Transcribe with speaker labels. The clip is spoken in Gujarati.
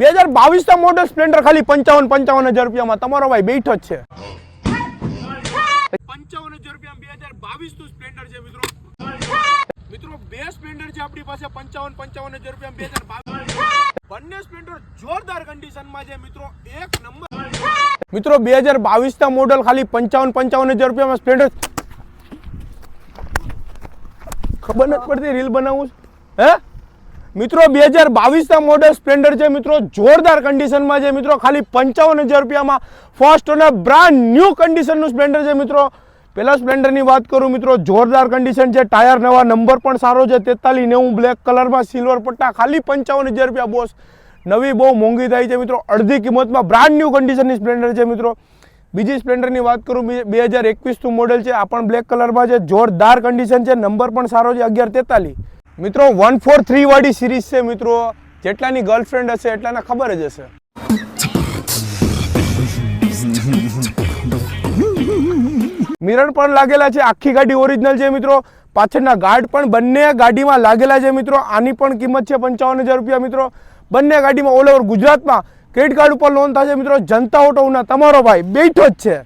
Speaker 1: બે હજાર બાવીસ ના મોડલ સ્પ્લેન્ડર ખાલી પંચાવન પંચાવન હજાર રૂપિયામાં. તમારો ભાઈ બેઠો જ છે. પંચાવન હજાર રૂપિયા બે હજાર બાવીસનું સ્પ્લેન્ડર છે મિત્રો. મિત્રો બે સ્પ્લેન્ડર છે આપણી પાસે. પંચાવન પંચાવન હજાર રૂપિયા બે હજાર બાવીસ. બંને સ્પ્લેન્ડર જોરદાર કન્ડિશનમાં છે મિત્રો. એક નંબર. મિત્રો બે હજાર બાવીસ ના મોડલ ખાલી પંચાવન પંચાવન હજાર રૂપિયામાં સ્પ્લેન્ડર ખબર નથી પડતી રીલ બનાવું છું. હે? મિત્રો, બે હજાર બાવીસના મોડલ સ્પ્લેન્ડર છે મિત્રો, જોરદાર કન્ડિશનમાં છે મિત્રો, ખાલી પંચાવન હજાર રૂપિયામાં ફર્સ્ટ અને બ્રાન્ડ ન્યૂ કન્ડિશનનું સ્પ્લેન્ડર છે મિત્રો. પહેલા સ્પ્લેન્ડરની વાત કરું મિત્રો, જોરદાર કન્ડિશન છે ટાયર નવા નંબર પણ સારો છે તેતાલી નેવું બ્લેક કલરમાં સિલ્વર પટ્ટા, ખાલી પંચાવન હજાર રૂપિયા બોસ. નવી બહુ મોંઘી થાય છે મિત્રો, અડધી કિંમતમાં બ્રાન્ડ ન્યૂ કન્ડિશનની સ્પ્લેન્ડર છે મિત્રો. બીજી સ્પ્લેન્ડરની વાત કરું, બે હજાર એકવીસનું મોડેલ છે, આ પણ બ્લેક કલરમાં છે, જોરદાર કન્ડિશન છે નંબર પણ સારો છે, અગિયાર તેતાલીસ. મિત્રો વન ફોર થ્રી વાળી સિરીઝ છે મિત્રો. જેટલાની ગર્લફ્રેન્ડ હશે, એટલાને ખબર જ હશે. મિરર પણ લાગેલા છે, આખી ગાડી ઓરિજિનલ છે મિત્રો. પાછળના ગાર્ડ પણ બંને ગાડીમાં લાગેલા છે મિત્રો. આની પણ કિંમત છે પંચાવન હજાર રૂપિયા મિત્રો. બંને ગાડીમાં ઓલ ઓવર ગુજરાતમાં ક્રેડિટ કાર્ડ ઉપર લોન થશે મિત્રો. જનતા ઓટોના તમારો ભાઈ, બેઠો જ છે.